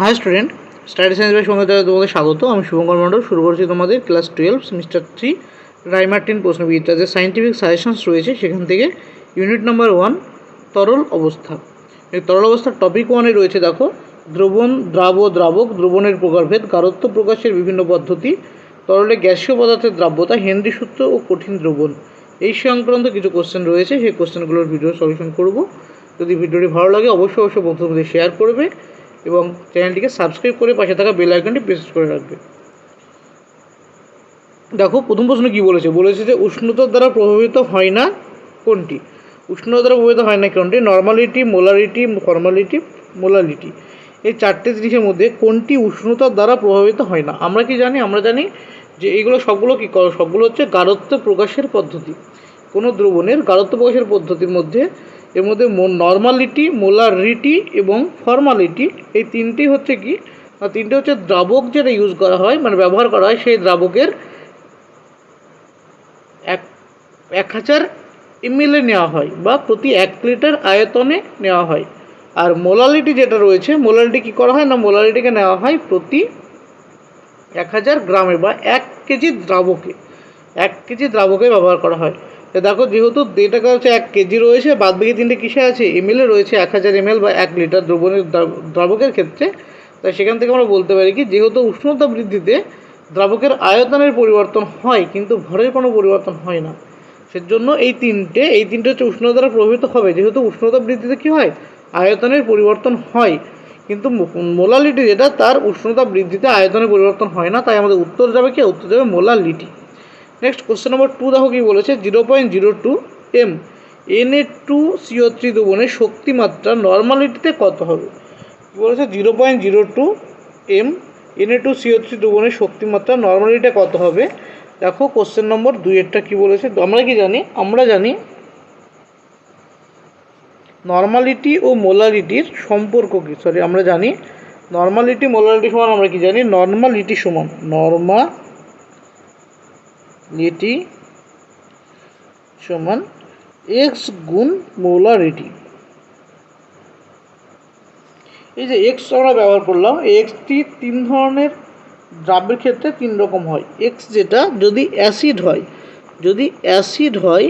Hi student study science by সঙ্গে তোমাদের স্বাগত। আমি শুভঙ্কর মণ্ডল। শুরু করছি তোমাদের ক্লাস টুয়েলভ সেমিস্টার থ্রি রাইমার্টিন প্রশ্নবিদ্যা। যে সাইন্টিফিক সাজেশনস রয়েছে, সেখান থেকে ইউনিট নাম্বার ওয়ান তরল অবস্থা। এই তরল অবস্থার টপিক ওয়ানে রয়েছে, দেখো। দ্রবণ, দ্রাব, দ্রাবক, দ্রবণের প্রকারভেদ গারত্ব প্রকাশের বিভিন্ন পদ্ধতি, তরলে গ্যাসীয় পদার্থের দ্রাব্যতা, হেনরি সূত্র ও কঠিন দ্রবণ। এই সংক্রান্ত কিছু কোশ্চেন রয়েছে, সেই কোশ্চেনগুলোর ভিডিও সলিউশন করব। যদি ভিডিওটি ভালো লাগে, অবশ্যই অবশ্যই বন্ধুদের শেয়ার করবে। এবং চ্যানেলটিকে সাবস্ক্রাইব করে পাশে থাকা বেল আইকনটি প্রেস করে রাখবে। দেখো, প্রথম প্রশ্ন কি বলেছে? বলেছে যে উষ্ণতার দ্বারা প্রভাবিত হয় না কোনটি? উষ্ণতার দ্বারা প্রভাবিত হয় না কোনটি? নর্মালিটি মোলারিটি ফর্মালিটি মোলালিটি এই চারটে জিনিসের মধ্যে কোনটি উষ্ণতার দ্বারা প্রভাবিত হয় না? আমরা কি জানি? আমরা জানি যে এইগুলো সবগুলো কী সবগুলো হচ্ছে গারত্ব প্রকাশের পদ্ধতি। কোনো দ্রবণের গারত্ব প্রকাশের পদ্ধতির মধ্যে এর মধ্যে নর্মালিটি মোলারিটি এবং ফর্মালিটি এই তিনটি হচ্ছে কি? তিনটে হচ্ছে দ্রাবক যেটা ইউজ করা হয় মানে ব্যবহার করা হয় সেই দ্রাবকের এক এক হাজার এমএলএ নেওয়া হয় বা প্রতি এক লিটার আয়তনে নেওয়া হয়। আর মোলালিটি যেটা রয়েছে মোলালিটি কী করা হয়? না মোলালিটিকে নেওয়া হয় প্রতি এক হাজার গ্রামে বা এক কেজি দ্রাবকে। এক কেজি দ্রাবকে ব্যবহার করা হয়। দেখো, যেহেতু যেটাকে হচ্ছে এক কেজি রয়েছে বাদ বাকি তিনটে কিসে আছে? এমএলএ রয়েছে এক হাজার এমএল বা এক লিটার দ্রবণের দ্রাবকের ক্ষেত্রে। তাই সেখান থেকে আমরা বলতে পারি কি, যেহেতু উষ্ণতা বৃদ্ধিতে দ্রাবকের আয়তনের পরিবর্তন হয়, কিন্তু ভরের কোনো পরিবর্তন হয় না। সেজন্য এই তিনটে এই তিনটে হচ্ছে উষ্ণতা প্রভাবিত হবে। যেহেতু উষ্ণতা বৃদ্ধিতে কী হয়? আয়তনের পরিবর্তন হয়। কিন্তু মোলালিটি যেটা, তার উষ্ণতা বৃদ্ধিতে আয়তনের পরিবর্তন হয় না। তাই আমাদের উত্তর যাবে কি? উত্তর যাবে molality. Next question number two দেখো কি বলেছে zero point zero two M N A two C O three দ্রবণের শক্তিমাত্রা নর্মালিটিতে কত হবে? কী বলেছে zero point zero two M N A two C O three দ্রবণের শক্তিমাত্রা নর্মালিটিতে কত হবে? দেখো কোশ্চেন নম্বর দুইয়েরটা কী বলেছে, আমরা কি জানি? আমরা জানি নর্মালিটি ও মোলারিটির সম্পর্ক কী? সরি আমরা জানি নর্মালিটি মোলারিটি সমান আমরা কি জানি? নর্মালিটি সমান নর্মা লিটি সমান এক্স গুণ মোলারিটি এই যে এক্স আমরা ব্যবহার করলাম এক্সটি তিন ধরনের দ্রাব্যের ক্ষেত্রে তিন রকম হয়। এক্স যেটা যদি অ্যাসিড হয়, যদি অ্যাসিড হয়,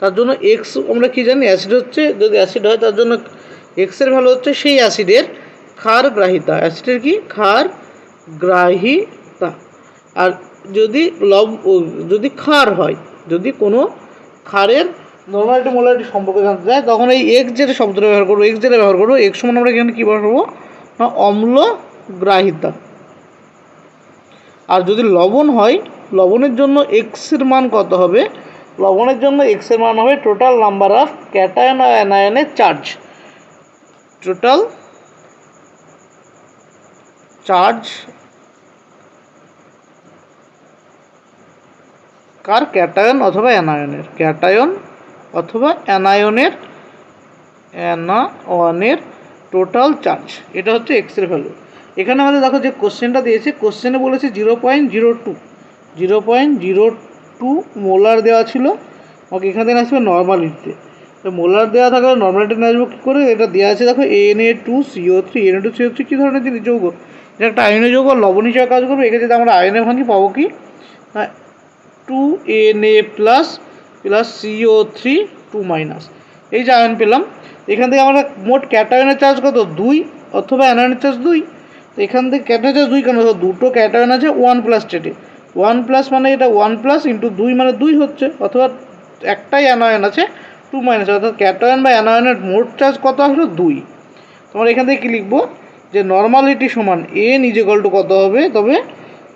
তার জন্য এক্স আমরা কি জানি অ্যাসিড হচ্ছে, যদি অ্যাসিড হয়, তার জন্য এক্সের ভ্যালু হচ্ছে সেই অ্যাসিডের ক্ষার গ্রাহিতা অ্যাসিডের কি? ক্ষার গ্রাহিতা আর যদি লব, যদি ক্ষার হয়, যদি কোনো ক্ষারের নর্মালিটি মোলারিটি সম্পর্কে জানতে চায়, তখন এই এক্স যেটা শব্দটা ব্যবহার করব এক্স যেটা ব্যবহার করব এক্স সমান আমরা এখানে কী ব্যবহার করব? না, অম্ল গ্রাহিতা আর যদি লবণ হয়, লবণের জন্য এক্সের মান কত হবে? লবণের জন্য এক্সের মান হবে টোটাল নাম্বার অফ ক্যাটায়ন অ্যানায়নের চার্জ টোটাল চার্জ কার ক্যাটায়ন অথবা অ্যানায়নের? ক্যাটায়ন অথবা অ্যানায়নের অ্যানায়নের টোটাল চার্জ এটা হচ্ছে এক্সের ভ্যালু এখানে আমাদের দেখো যে কোশ্চেনটা দিয়েছে কোশ্চেনে বলেছে zero point zero two zero point zero two molar দেওয়া ছিল। আমাকে এখান আসবে নর্মালিটিতে তো মোলার দেওয়া থাকলে নর্মালিটি নিয়ে আসব কী করে? এটা দেওয়া আছে দেখো N A two C O three N A two C O three কী ধরনের জিনিস যৌগ? এটা একটা আয়নের যৌগ লবণ হিসাবে কাজ করবে যদি আমরা আয়নে ভাঙি পাবো কি? Two N A plus plus C O three two minus এই যে আয়ন পেলাম। এখান থেকে আমরা মোট ক্যাটায়নের চার্জ কত? দুই, অথবা অ্যানায়নের চার্জ দুই। তো এখান থেকে ক্যাটায়নের চার্জ দুই কেন দুটো ক্যাটায়ন আছে ওয়ান প্লাস স্টেটে ওয়ান প্লাস মানে এটা ওয়ান প্লাস ইন্টু দুই মানে দুই হচ্ছে, অথবা একটাই অ্যানায়ন আছে টু মাইনাস অর্থাৎ ক্যাটায়ন বা অ্যানায়নের মোট চার্জ কত আসলো? দুই। তোমার এখান থেকে কী লিখব? যে নর্মালিটি সমান এ নিজে টু কত হবে? তবে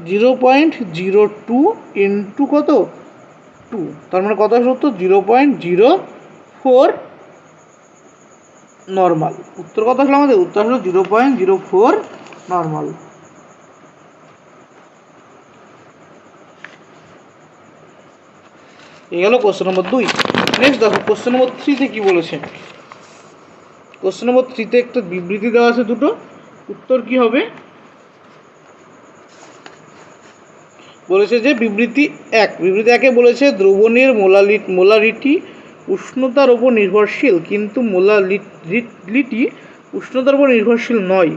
zero point zero two into কত? টু। তার মানে কত উত্তর? Zero point zero four normal. উত্তর কত আসলো আমাদের? উত্তর আসলো zero point zero four normal. এই গেল কোশ্চেন নম্বর দুই। নেক্সট দেখো কোশ্চেন নম্বর থ্রিতে কী বলেছে? কোশ্চেন নম্বর থ্রিতে একটা বিবৃতি দেওয়া আছে দুটো। উত্তর কি হবে? বলেছে যে বিবৃতি এক, বিবৃতি একে বলেছে দ্রবণের মোলালি মোলারিটি উষ্ণতার ওপর নির্ভরশীল, কিন্তু মোলালিটি উষ্ণতার উপর নির্ভরশীল নয়।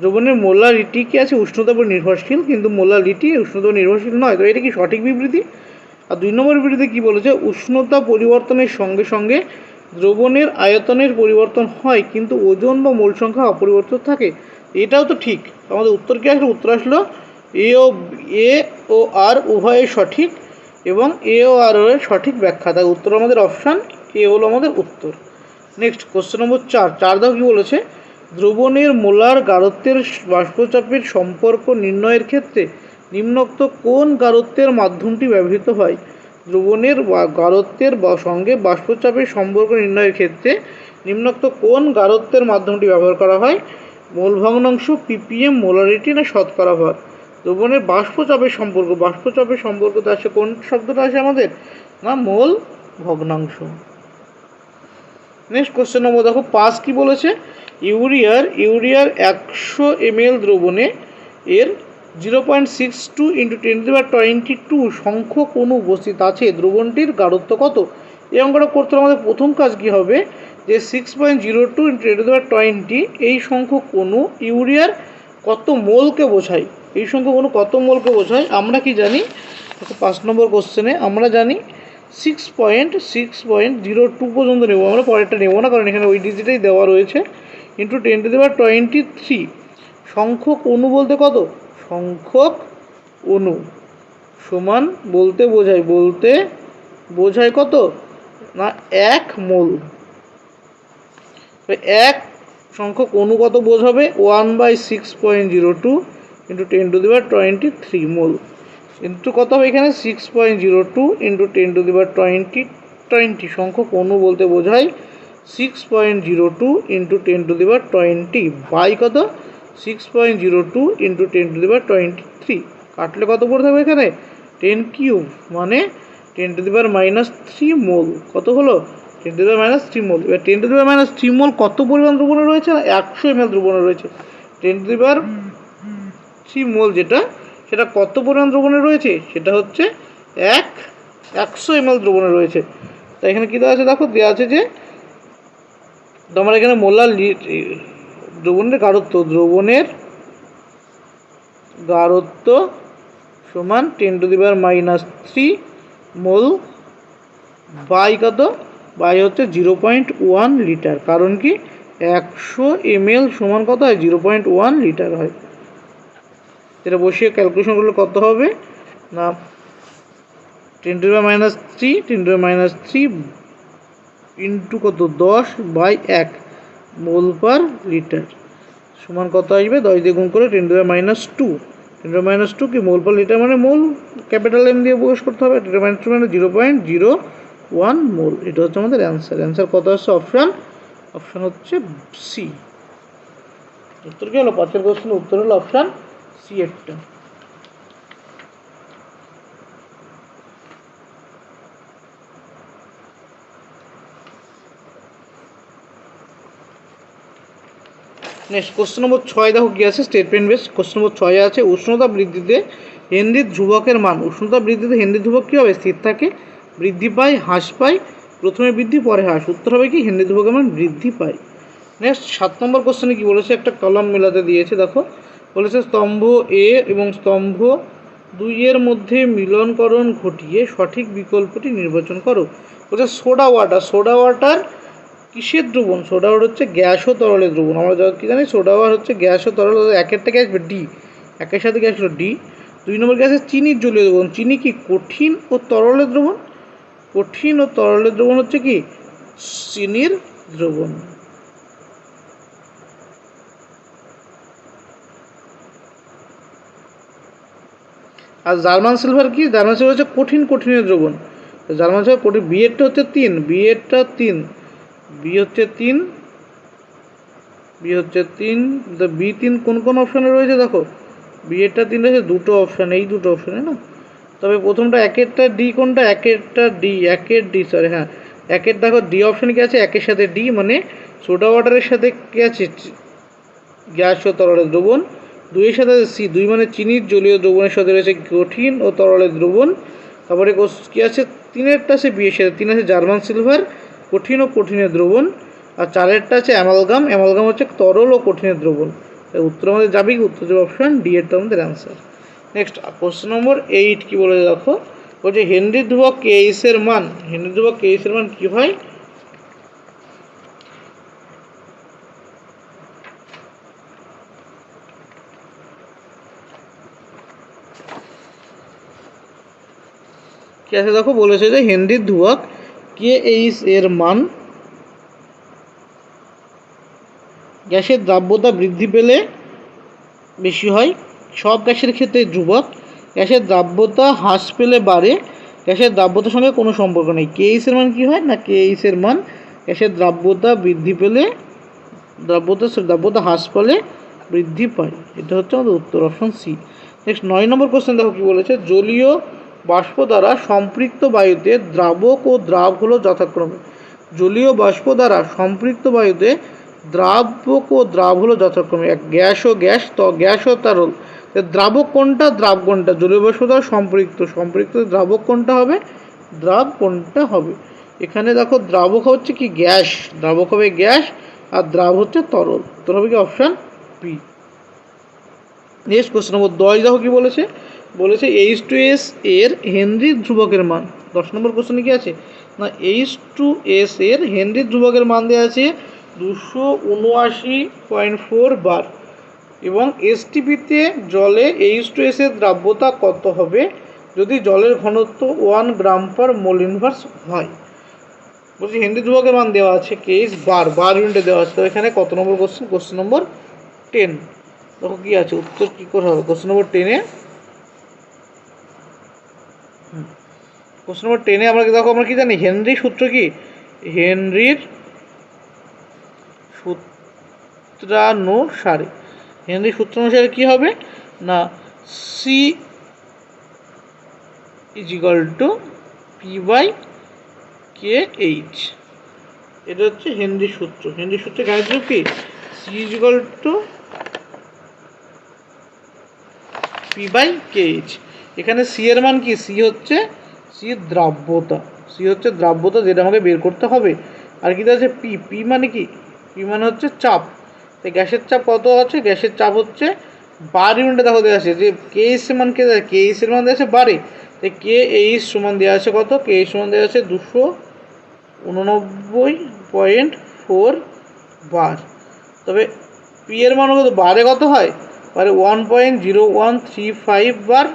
দ্রবণের মোলারিটি কি আছে উষ্ণতার উপর নির্ভরশীল, কিন্তু মোলারিটি উষ্ণতার নির্ভরশীল নয়। তো এটা কি সঠিক বিবৃতি? আর দুই নম্বর বিবৃতি কি বলেছে? উষ্ণতা পরিবর্তনের সঙ্গে সঙ্গে দ্রবণের আয়তনের পরিবর্তন হয়, কিন্তু ওজন বা মোল সংখ্যা অপরিবর্তিত থাকে। এটাও তো ঠিক। আমাদের উত্তর কি আসলো? উত্তর আসলো এ ও এ ও আর উভয়ে সঠিক এবং এ ও আর এর সঠিক ব্যাখ্যা। তাই উত্তর আমাদের অপশান এ হলো আমাদের উত্তর। নেক্সট কোশ্চেন নম্বর চার। চার দাও কী বলেছে? দ্রবণের মোলার গাঢ়ত্বের বাষ্পচাপের সম্পর্ক নির্ণয়ের ক্ষেত্রে নিম্নোক্ত কোন গাঢ়ত্বের মাধ্যমটি ব্যবহৃত হয়? দ্রবণের বা- সঙ্গে বাষ্পচাপের সম্পর্ক নির্ণয়ের ক্ষেত্রে নিম্নোক্ত কোন গাঢ়ত্বের মাধ্যমটি ব্যবহার করা হয়? মোল ভগ্নাংশ পিপিএম, মোলারিটি না শতকরা ভর? দ্রবণের বাষ্পচাপের সম্পর্ক, বাষ্পচাপের সম্পর্কতে আসে কোন শব্দটা আসে আমাদের? না, মোল ভগ্নাংশ। নেক্সট কোশ্চেন নম্বর দেখো পাঁচ কি বলেছে? ইউরিয়ার ইউরিয়ার একশো এমএল দ্রবণে এর zero point six two into ten বা টোয়েন্টি টু সংখ্যক অণু উপস্থিত আছে। দ্রবণটির গাঢ়ত্ব কত? এই অঙ্কটা করতে আমাদের প্রথম কাজ কী হবে? যে six point zero two into ten বা টোয়েন্টি এই সংখ্যক অণু ইউরিয়ার কত মোলকে বোঝায়? এই সংখ্যক অণু কত মোলকে বোঝায়? আমরা কি জানি? পাঁচ নম্বর কোশ্চেনে আমরা জানি six point six point zero two পর্যন্ত নেব। আমরা পরেরটা নেব না, কারণ এখানে ওই ডিজিটাই দেওয়া রয়েছে। ইন্টু টেন টু দেওয়ার টোয়েন্টি থ্রি সংখ্যক অণু বলতে কত? সংখ্যক অণু সমান বলতে বোঝায়। বলতে বোঝায় কত? না, এক মোল। এক সংখ্যক অণু কত বোঝাবে? One by six point zero two into ten to দিবার টোয়েন্টি থ্রি মোল ইন্টু কত হবে এখানে? Six point zero two into ten to দিবার টোয়েন্টি টোয়েন্টি সংখ্যক অণু বলতে বোঝায় six point zero two into ten to দিবার টোয়েন্টি বাই কত? Six point zero two into ten to দিবার টোয়েন্টি থ্রি কাটলে কত পড়ে থাকবে এখানে? টেন কিউব মানে টেন টু দিবার মাইনাস থ্রি মোল কত হলো? টেন টু দেওয়ার মাইনাস থ্রি মোল এবার টেন টু দিবার মাইনাস থ্রি মোল কত পরিমাণ দ্রবণে রয়েছে? একশো এম এল দ্রবণে রয়েছে। টেন টু দেওয়ার থ্রি মোল যেটা, সেটা কত পরিমাণ দ্রবণে রয়েছে? সেটা হচ্ছে এক, একশো এম এল দ্রবণে রয়েছে। তাই এখানে কী দেওয়া আছে? দেখো, দেওয়া আছে যে তোমার এখানে মোলার দ্রবণের গাঢ়ত্ব দ্রবণের গাঢ়ত্ব সমান ten to the power minus three mole by কত? বাই হচ্ছে জিরো পয়েন্ট ওয়ান লিটার কারণ কি? একশো এমএল সমান কত হয়? জিরো পয়েন্ট ওয়ান লিটার হয়। এটা বসিয়ে ক্যালকুলেশন করলে কত হবে? না ten to the minus three ten to minus three into কত? দশ বাই এক মোল পার লিটার সমান কত আসবে? দশ দিয়ে গুণ করে ten to minus two ten to minus two কি মোল পার লিটার মানে মোল? ক্যাপিটাল এম দিয়ে প্রকাশ করতে হবে। টেন মাইনাস টু মানে zero point zero one mole. এটা হচ্ছে আমাদের অ্যান্সার অ্যান্সার কত হচ্ছে অপশান অপশান হচ্ছে সি উত্তর কি হলো? পাঁচের কোশ্চেন উত্তর হলো অপশান সি একটা নেক্সট কোশ্চেন নম্বর ছয় দেখো কী আছে স্টেটমেন্ট বেস কোশ্চেন নম্বর ছয় আছে, উষ্ণতা বৃদ্ধিতে হেনরির ধ্রুবকের মান। উষ্ণতা বৃদ্ধিতে হেনরি ধ্রুবক কী হবে? স্থির থাকে, বৃদ্ধি পায়, হ্রাস পায়, প্রথমে বৃদ্ধি, পরে হ্রাস। উত্তর হবে কি? হেনরি ধ্রুবকের মান বৃদ্ধি পায়। নেক্সট সাত নম্বর কোশ্চেনে কী বলেছে? একটা কলম মেলাতে দিয়েছে, দেখো। বলেছে, স্তম্ভ এ এবং স্তম্ভ দুইয়ের মধ্যে মিলনকরণ ঘটিয়ে সঠিক বিকল্পটি নির্বাচন করো। বলছে, সোডা ওয়াটার সোডা ওয়াটার কিসের দ্রবণ? সোডা ওয়াটার হচ্ছে গ্যাস ও তরলের দ্রবণ। আমরা যা কি জানি, সোডা ওয়াটার হচ্ছে গ্যাস ও তরল একের থেকে আসবে ডি, একের সাথে গ্যাস হলো ডি। দুই নম্বর গ্যাস আছে চিনির জলীয় দ্রবণ। চিনি কি কঠিন ও তরলের দ্রবণ? কঠিন ও তরলের দ্রবণ হচ্ছে কি? চিনির দ্রবণ। আর জার্মান সিলভার কি? জার্মান সিলভার হচ্ছে কঠিন কঠিনের দ্রবণ। জার্মান সিলভার কঠিন বিয়েরটা হচ্ছে তিন বিয়েরটা তিন বি হচ্ছে তিন বি হচ্ছে তিন বি তিন কোন কোন অপশানে রয়েছে দেখো? বিয়েরটা তিন রয়েছে, দুটো অপশান এই দুটো অপশানে না? তবে প্রথমটা একেরটা ডি কোনটা? একেরটা ডি একের ডি সরি হ্যাঁ। একের দেখো ডি অপশানে কি আছে? একের সাথে ডি মানে সোডা ওয়াটারের সাথে কি আছে? গ্যাস ও তরলের দ্রবণ। দুইয়ের সাথে সি দুই মানে চিনির জলীয় দ্রবণের সাথে রয়েছে কঠিন ও তরলের দ্রবণ। তারপরে কি আছে? তিনেরটা আছে বিয়ের সাথে। তিন আছে জার্মান সিলভার, কঠিন ও কঠিনের দ্রবণ। আর চারেরটা আছে অ্যামালগাম। অ্যামালগাম হচ্ছে তরল ও কঠিনের দ্রবণ। উত্তর আমাদের যাবে কি? উত্তর যাবে অপশন ডি এর তো আমাদের answer next question number eight কি বলে দেখো? বলছে, হেনরি ধ্রুবক কেএস এর মান? হেনরি ধ্রুবক কেইসের মান কী হয়? কি আছে দেখো, বলেছে যে হেনরির ধ্রুবক কে এইচ এর মান? গ্যাসের দ্রাব্যতা বৃদ্ধি পেলে বেশি হয়। সব গ্যাসের ক্ষেত্রে ধ্রুবক। গ্যাসের দ্রাব্যতা হ্রাস পেলে বাড়ে। গ্যাসের দ্রাব্যতার সঙ্গে কোনো সম্পর্ক নেই। কেএইচ এর মান কি হয়? না কেএইচ এর মান? গ্যাসের দ্রাব্যতা বৃদ্ধি পেলে, দ্রাব্যতা দ্রাব্যতা হ্রাস পেলে বৃদ্ধি পায়। এটা হচ্ছে আমাদের উত্তর অপশন সি। নেক্সট নয় নম্বর কোশ্চেন দেখো কি বলেছে, জলীয় বাষ্প দ্বারা সম্পৃক্ত বায়ুতে দ্রাবক ও দ্রাব হলো যথাক্রমে। জলীয় বাষ্প দ্বারা সম্পৃক্ত বায়ুতে দ্রাবক ও দ্রাব হলো যথাক্রমে। এক গ্যাস ও গ্যাস, ত গ্যাস ও তরল দ্রাবক কোনটা? দ্রাব কোনটা? জলীয় বাষ্প দ্বারা সম্পৃক্ত। সম্পৃক্ত দ্রাবক কোনটা হবে? দ্রাব কোনটা হবে? এখানে দেখো দ্রাবক হচ্ছে কি? গ্যাস। দ্রাবক হবে গ্যাস আর দ্রাব হচ্ছে তরল। তোর হবে কি? Option B next question number দশ, দেখো কি বলেছে? বলেছে এইচ টু এস এর হেনরি ধ্রুবকের মান। দশ নম্বর কোশ্চেনে কি আছে? না এইচ টু এস এর হেনরি ধ্রুবকের মান দেওয়া আছে দুশো উনআশি পয়েন্ট ফোর বার। এবং এসটিপিতে জলে এইচ টু এস এর দ্রাব্যতা কত হবে? যদি জলের ঘনত্ব one gram per mole inverse হয়। বলছি, হেনরি ধ্রুবকের মান দেওয়া আছে কেস বার বার ইউনিটে দেওয়া আছে। তো এখানে কত নম্বর কোশ্চেন কোশ্চেন নম্বর টেন দেখো কী আছে? উত্তর কী করে হবে? কোশ্চেন নম্বর টেনে? কোশ্চেন নম্বর টেনে আমরা দেখো আমরা কি জানি? হেনরি সূত্র কি? হেনরির সূত্রানুসারে। হেনরি সূত্রানুসারে কি হবে? না C is equal to P by K H এটা হচ্ছে হেনরি সূত্র। হেনরি সূত্রে গাণিতিক কি? C is equal to P by K H এখানে সি এর মান কি? সি হচ্ছে সি দ্রাব্যতা। সি হচ্ছে দ্রাব্যতা যেটা আমাকে বের করতে হবে। আর কি আছে? পি পি মানে কি? পি মানে হচ্ছে চাপ। তাই গ্যাসের চাপ কত আছে? গ্যাসের চাপ হচ্ছে বার ইউনিটে দেখো দেওয়া আছে যে কে এস এর মান কে দেয়? কে এস এর মান দেওয়া আছে বারে। তাই কে এইচ সমান দেওয়া আছে কত? কে এইচ সমান দেওয়া আছে দুশো উননব্বই পয়েন্ট ফোর বার। তবে পি এর মান কত? বারে কত হয়? বারে one point zero one three five bar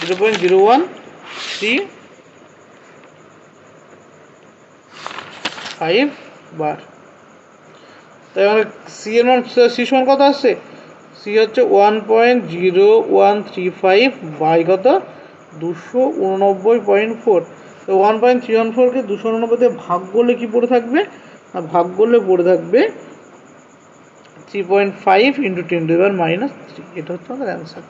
zero point zero one three five bar. তাই আমাদের সি এর মান সি সমান কত আসছে? সি হচ্ছে one point zero one three five by কত? দুশো উননব্বই পয়েন্ট ফোর তো ওয়ান পয়েন্ট থ্রি ওয়ান ফোরকে দুশো উননব্বই দিয়ে ভাগ করলে কী পড়ে থাকবে? না, ভাগ করলে পড়ে থাকবে three point five into ten to এবার মাইনাস থ্রি এটা হচ্ছে আমাদের অ্যান্সার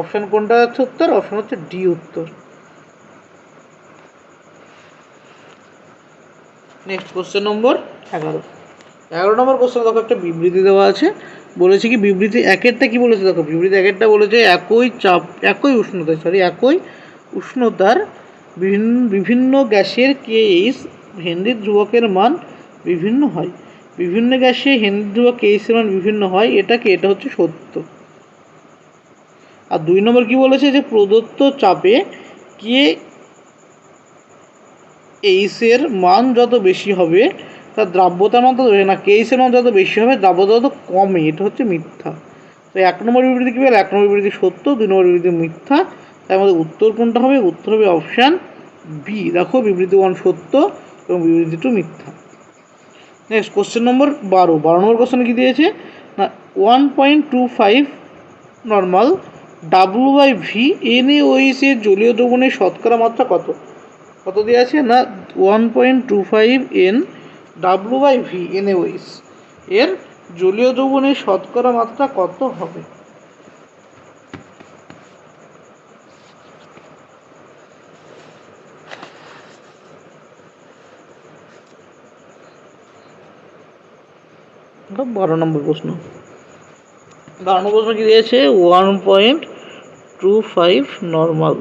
অপশান কোনটা হচ্ছে উত্তর? অপশান হচ্ছে ডি উত্তর। নেক্সট কোশ্চেন নম্বর এগারো। এগারো নম্বর কোশ্চেন দেখো একটা বিবৃতি দেওয়া আছে। বলেছে কি, বিবৃতি একেরটা কি বলেছে? দেখো, বিবৃতি একেরটা বলেছে একই চাপ, একই উষ্ণতায় সরি একই উষ্ণতার বিভিন্ন বিভিন্ন গ্যাসের কেএইচ হেনরি ধ্রুবকের মান বিভিন্ন হয়। বিভিন্ন গ্যাসে হিন্দু বা মান বিভিন্ন হয়, এটাকে, এটা হচ্ছে সত্য। আর দুই নম্বর কি বলেছে যে প্রদত্ত চাপে কে এইসের মান যত বেশি হবে, তার দ্রাব্যতার মান তত না কেইসের মান যত বেশি হবে, দ্রাব্যতা তত কমে, এটা হচ্ছে মিথ্যা। তো এক নম্বর বিবৃতি কী বলে? এক নম্বর বিবৃতি সত্য, দুই নম্বর বিবৃতি মিথ্যা। তাই আমাদের উত্তর কোনটা হবে? উত্তর হবে অপশান বি দেখো, বিবৃতি ওয়ান সত্য এবং বিবৃতি টু মিথ্যা। নেক্সট কোশ্চেন নম্বর বারো। বারো নম্বর কোশ্চেন কী দিয়েছে? না one point two five normal W by V N A ওইস এর জলীয় দ্রবণের শতকরা মাত্রা কত? কত দেওয়া আছে? না one point two five N W by V N A ওইস এর জলীয় দ্রবণের শতকরা মাত্রা কত হবে? বারো নম্বর প্রশ্ন। বারো নম্বর প্রশ্ন কি দিয়েছে? One point two five normal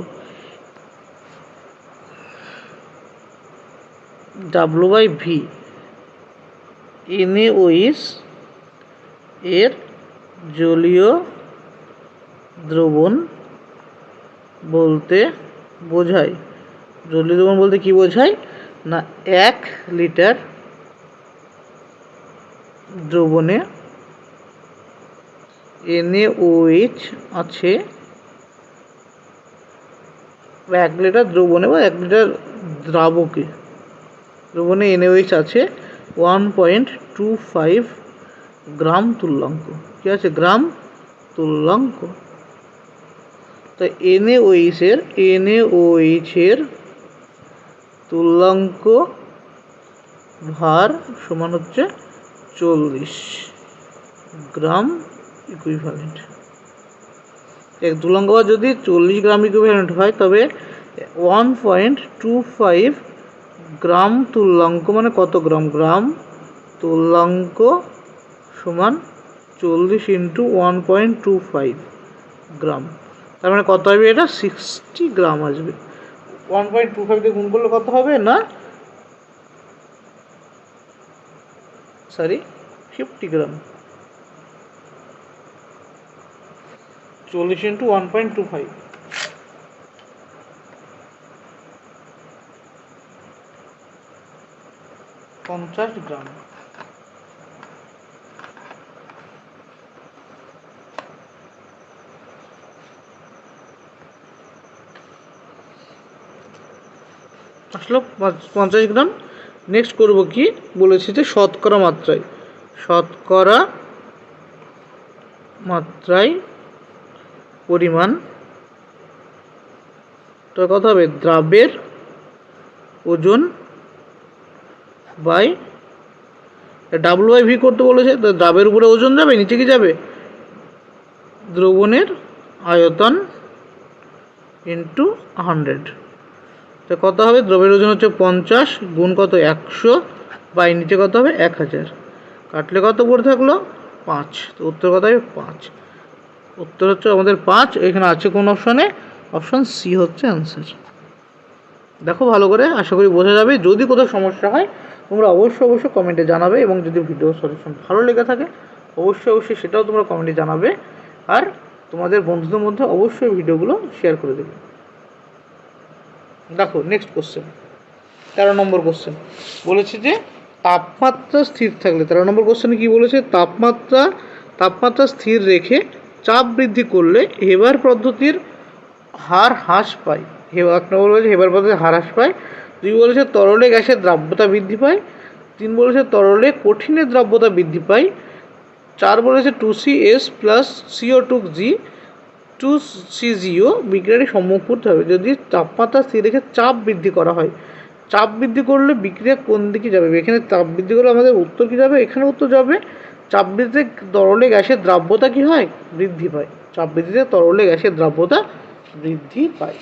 W by V এনএওইস এর জলীয় দ্রবণ বলতে বোঝায়। জলীয় দ্রবণ বলতে কি বোঝায়? না, এক লিটার দ্রবণে এনএওএইচ আছে। এক লিটার দ্রবণে বা এক লিটার দ্রাবকে। দ্রবণে এনএওএইচ আছে one point two five gram তুল্যাঙ্ক। কি আছে? গ্রাম তুল্যাঙ্ক। তো এনএওএইচের এনএওএইচের তুল্যাঙ্ক ভার সমান হচ্ছে চল্লিশ গ্রাম ইকুইভ্যালেন্ট এক ভার যদি চল্লিশ গ্রাম ইকুইভ্যালেন্ট হয়, তবে one point two five gram তুল্যাঙ্ক মানে কত গ্রাম? গ্রাম তুল্যাঙ্ক সমান চল্লিশ into one point two five gram. তার মানে কত হবে এটা? সিক্সটি গ্রাম আসবে। ওয়ান পয়েন্ট টু ফাইভ দিয়ে গুণ করলে কত হবে? না সরি ফিফটি গ্রাম চল্লিশ into one point two five পঞ্চাশ গ্রাম আসলো পঞ্চাশ গ্রাম নেক্সট করব কি? বলেছি যে শতকরা মাত্রায়। শতকরা মাত্রায় পরিমাণ তো কত হবে? দ্রাবের ওজন বাই ডাবল বাই ভি করতে বলেছে, তো দ্রাবের উপরে ওজন যাবে, নিচে কি যাবে? দ্রবণের আয়তন ইন্টু হান্ড্রেড তো কত হবে? দ্রব্যের ওজন হচ্ছে পঞ্চাশ গুণ কত? একশো। বাই নিচে কত হবে? এক হাজার। কাটলে কত পড়ে থাকল? পাঁচ। তো উত্তর কত হবে? পাঁচ। উত্তর হচ্ছে আমাদের পাঁচ। এখানে আছে কোন অপশানে? অপশান সি হচ্ছে অ্যান্সার। দেখো ভালো করে, আশা করি বোঝা যাবে। যদি কোথাও সমস্যা হয়, তোমরা অবশ্যই অবশ্যই কমেন্টে জানাবে এবং যদি ভিডিও সলিউশন ভালো লেগে থাকে, অবশ্যই অবশ্যই সেটাও তোমরা কমেন্টে জানাবে। আর তোমাদের বন্ধুদের মধ্যে অবশ্যই ভিডিওগুলো শেয়ার করে দেবে। দেখো নেক্সট কোশ্চেন তেরো নম্বর কোশ্চেন বলেছে যে, তাপমাত্রা স্থির থাকলে, তেরো নম্বর কোশ্চেনে কি বলেছে? তাপমাত্রা তাপমাত্রা স্থির রেখে চাপ বৃদ্ধি করলে হেবার পদ্ধতির হার হ্রাস পায়। হেবার এক নম্বর বলেছে, হেবার পদ্ধতির হার হ্রাস পায়। দুই বলেছে, তরলে গ্যাসের দ্রাব্যতা বৃদ্ধি পায়। তিন বলেছে, তরলে কঠিনের দ্রাব্যতা বৃদ্ধি পায়। চার বলেছে two C S plus C O two G two CGO বিক্রিয়াটি সম্মুখ করতে হবে। যদি তাপমাত্রা স্থির রেখে চাপ বৃদ্ধি করা হয়, চাপ বৃদ্ধি করলে বিক্রিয়া কোন দিকে যাবে? এখানে চাপ বৃদ্ধি করলে আমাদের উত্তর কী যাবে? এখানে উত্তর যাবে, চাপ বৃদ্ধিতে তরলে গ্যাসের দ্রাব্যতা কী হয়? বৃদ্ধি পায়। চাপ বৃদ্ধিতে তরলে গ্যাসের দ্রাব্যতা বৃদ্ধি পায়।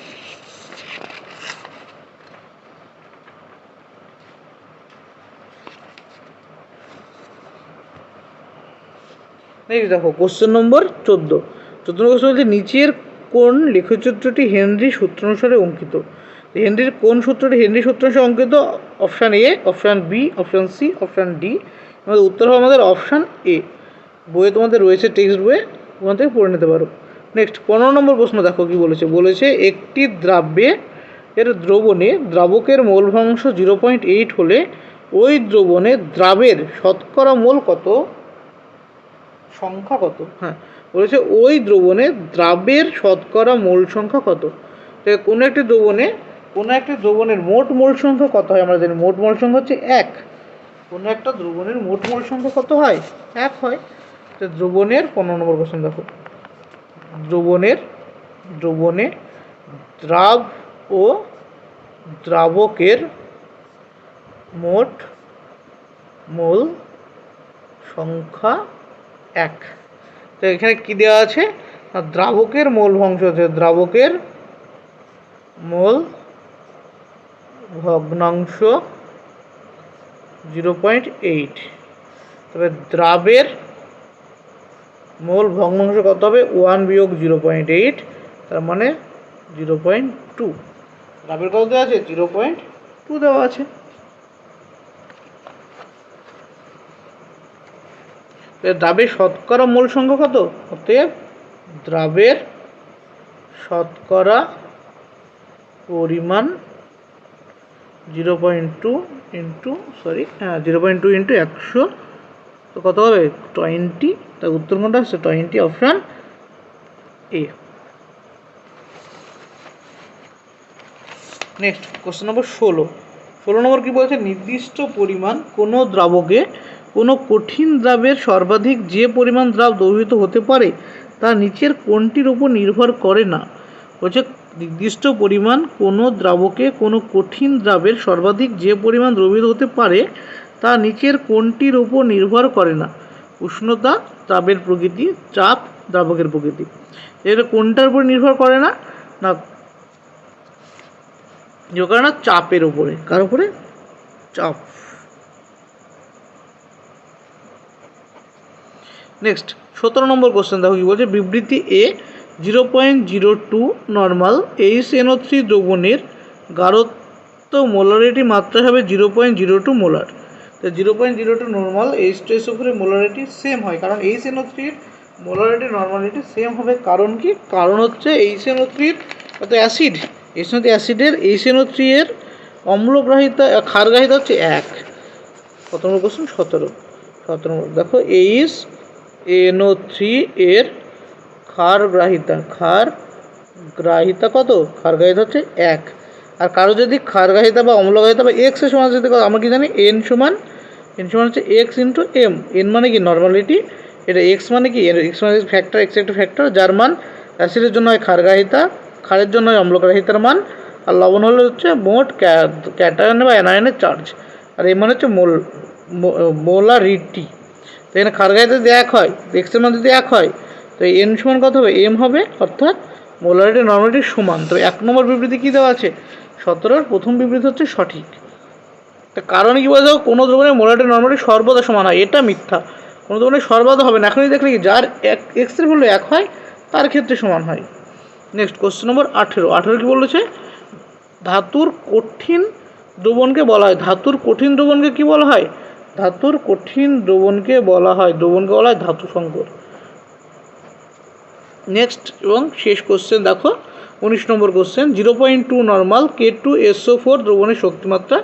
দেখো কোশ্চেন নম্বর চোদ্দ। চোদ্দ কোশ্চেন বলছে নিচের কোন লেখচিত্রটি হেনরি সূত্রানুসারে অঙ্কিত। হেনরির কোন সূত্রটি হেনরি সূত্রানুসারে অঙ্কিত, option A, option B, option C, option D. আমাদের উত্তর হবে আমাদের অপশান এ। বইয়ে তোমাদের রয়েছে টেক্সট বইয়ে ওখান থেকে পড়ে নিতে পারো। নেক্সট, পনেরো নম্বর প্রশ্ন দেখো কি বলেছে। বলেছে, একটি দ্রাব্যে এর দ্রবণে দ্রাবকের মোল ভ্রাংশ জিরো পয়েন্ট এইট হলে ওই দ্রবণে দ্রাবের শতকরা মোল কত? সংখ্যা কত? হ্যাঁ। বলেছে, ওই দ্রবণে দ্রাবের শতকরা মোল সংখ্যা কত? কোনো একটি দ্রবণে, কোনো একটি দ্রবণের মোট মোল সংখ্যা কত হয়? আমরা জানি মোট মোল সংখ্যা হচ্ছে এক। কোনো একটা দ্রবণের মোট মোল সংখ্যা কত হয়? এক হয়। তো দ্রবণের পনেরো নম্বর কোশ্চেন দেখো। দ্রবণের, দ্রবণে দ্রাব ও দ্রাবকের মোট মোল সংখ্যা এক। তো এখানে কি দেওয়া আছে? দ্রাবকের মোল ভগ্নাংশ হচ্ছে দ্রাবকের মোল ভগ্নাংশ জিরো পয়েন্ট এইট। তবে দ্রাবের মোল ভগ্নাংশ কত হবে? ওয়ান বিয়োগ জিরো পয়েন্ট এইট, তার মানে জিরো পয়েন্ট টু। দ্রাবের কত দেওয়া আছে? জিরো পয়েন্ট টু দেওয়া আছে। তো দ্রাবের শতকরা মোল সংখ্যা কত? অতএব দ্রাবের শতকরা পরিমাণ zero point two into sorry হ্যাঁ জিরো পয়েন্ট টু ইন্টু একশো। তো কত হবে? টোয়েন্টি তার উত্তর কোনটা হচ্ছে twenty option A next question number ষোলো। ষোলো নম্বর কী বলছে? নির্দিষ্ট পরিমাণ কোনো দ্রাবকে কোনো কঠিন দ্রাবের সর্বাধিক যে পরিমাণ দ্রাব দ্রবীভূত হতে পারে, তা নিচের কোনটির উপর নির্ভর করে না। হচ্ছে নির্দিষ্ট পরিমাণ কোনো দ্রাবকে কোনো কঠিন দ্রাবের সর্বাধিক যে পরিমাণ দ্রবীভূত হতে পারে, তা নিচের কোনটির উপর নির্ভর করে না। উষ্ণতা দ্রাবের প্রকৃতি, চাপ দ্রাবকের প্রকৃতি। এটা কোনটার উপর নির্ভর করে না? না নির্ভর করে চাপের উপরে। কার উপরে? চাপ। নেক্সট সতেরো নম্বর কোশ্চেন দেখো কি বলছে? বিবৃতি A zero point zero two normal H N O three দ্রবণের গাঢ়ত্ব মোলারিটি মাত্রা হবে zero point zero two molar তো zero point zero two normal H two S উপরে মোলারিটি সেম হয়, কারণ এইচ এনও থ্রির মোলারিটি নর্মালিটি সেম হবে। কারণ কি? কারণ হচ্ছে এইচ এনও থ্রির অত অ্যাসিড এইচ এনও অ্যাসিডের এইচ এনও থ্রি এর অম্লগ্রাহিতা ক্ষারগ্রাহিতা হচ্ছে এক। কত নম্বর কোশ্চেন সতেরো। সতেরো দেখো এইচ এনও থ্রি এর ক্ষার গ্রাহিতা। ক্ষার গ্রাহিতা কত? ক্ষার গ্রাহিতা হচ্ছে এক। আর কারও যদি ক্ষার গ্রাহিতা বা অম্লগ্রাহিতা বা এক্সের সমান যদি আমরা কি জানি? এন সমান এন সমান হচ্ছে এক্স ইন্টু এম এন মানে কি? নর্মালিটি এটা এক্স মানে কি? এক্স মানে ফ্যাক্টর এক্স একটা ফ্যাক্টর যার মান অ্যাসিডের জন্য হয় ক্ষার গ্রাহিতা, ক্ষারের জন্য হয় অম্লগ্রাহিতার মান, আর লবণ হলো হচ্ছে মোট ক্যাটায়ন বা অ্যানায়নের চার্জ আর এম মানে হচ্ছে মোল মোলারিটি। এখানে খারগায় যদি এক হয় এক্সের মান যদি এক হয়, তো এন সমান কত হবে? এম হবে, অর্থাৎ মোলারিটি নর্মালিটির সমান। তো এক নম্বর বিবৃতি কী দেওয়া আছে? সতেরোর প্রথম বিবৃতি হচ্ছে সঠিক। তা কারণ কী বলছে কোনো দ্রবণের মোলারিটি নর্মালিটি সর্বদা সমান হয়। এটা মিথ্যা। কোনো দ্রবণের সর্বদা হবে না। এখনই দেখলে কি? যার এক এক্সের ভ্যালু এক হয়, তার ক্ষেত্রে সমান হয়। নেক্সট কোশ্চেন নম্বর আঠেরো। আঠেরো কী বলেছে ধাতুর কঠিন দ্রবণকে বলা হয়। ধাতুর কঠিন দ্রবণকে কী বলা হয়? ধাতুর কঠিন দ্রবণকে বলা হয়, দ্রবণকে বলা হয় ধাতু সংকর। নেক্সট এবং শেষ কোশ্চেন দেখো, উনিশ নম্বর question zero point two normal K two S O four দ্রবণের শক্তিমাত্রা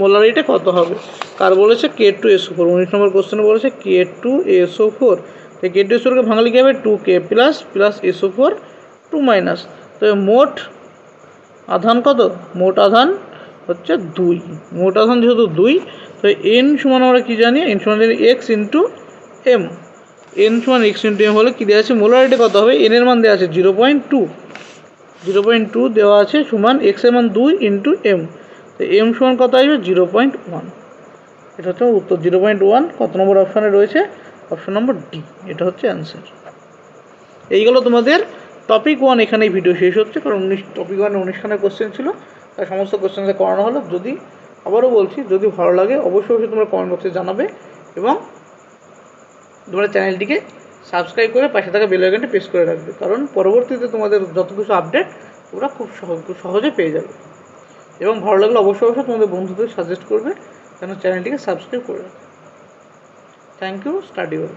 মোলারিটা কত হবে? কার বলেছে? কে টু এসও ফোর উনিশ নম্বর কোশ্চেনে বলেছে কে টু এসও ফোর তো কে টু এসওকে ভাঙলে কী হবে? Two K plus plus S O four two minus তো মোট আধান কত? মোট আধান হচ্ছে দুই। মোট আধান যেহেতু দুই তো এন সমান আমরা কী জানি? এন সমান এক্স ইন্টু এম এন সমান এক্স ইন্টু এম হলে কী দেওয়া আছে? মোলারিটি কত হবে? এন এর মান দেওয়া আছে zero point two zero point two দেওয়া আছে সমান এক্সের মান দুই ইন্টু এম তো এম সমান কত আসবে? জিরো পয়েন্ট ওয়ান এটা হচ্ছে উত্তর। জিরো পয়েন্ট ওয়ান কত নম্বর অপশানে রয়েছে? অপশান নম্বর ডি এটা হচ্ছে অ্যান্সার এইগুলো তোমাদের টপিক ওয়ান এখানেই ভিডিও শেষ হচ্ছে, কারণ উনিশ টপিক ওয়ানে উনিশখানা কোশ্চেন ছিল। তাই সমস্ত কোশ্চেনকে করানো হলো। যদি আবারও বলছি, যদি ভালো লাগে, অবশ্যই অবশ্যই তোমরা কমেন্ট বক্সে জানাবে এবং তোমরা চ্যানেলটিকে সাবস্ক্রাইব করে পাশে থাকা বেল আইকনটি প্রেস করে রাখবে। কারণ পরবর্তীতে তোমাদের যত কিছু আপডেট তোমরা খুব সহজ পেয়ে যাবে। এবং ভালো লাগলে অবশ্যই অবশ্যই তোমাদের বন্ধুদের সাজেস্ট করবে, যেন চ্যানেলটিকে সাবস্ক্রাইব করে রাখে। Thank you study well